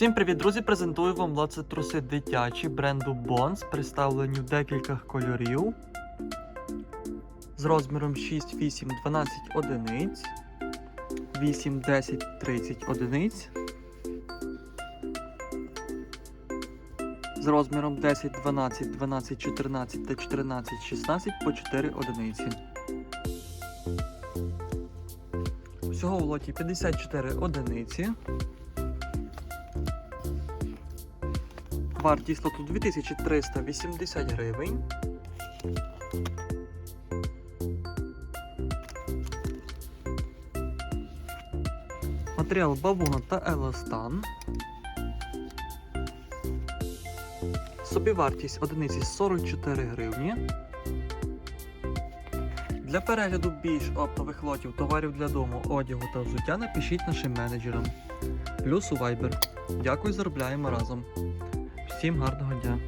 Всім привіт, друзі! Презентую вам лоце труси дитячі бренду Bones, представлені в декілька кольорів з розміром 6, 8, 12 одиниць, 8, 10, 30 одиниць. З розміром 10, 12, 12, 14 та 14, 16 по 4 одиниці. Всього в лоті 54 одиниці. Вартість лоту 2380 гривень. Матеріал бавуна та еластан. Собівартість одиниці 44 гривні. Для перегляду більш оптових лотів товарів для дому, одягу та взуття напишіть нашим менеджерам. Плюс у Viber. Дякую, заробляємо разом. Всім гарного дня!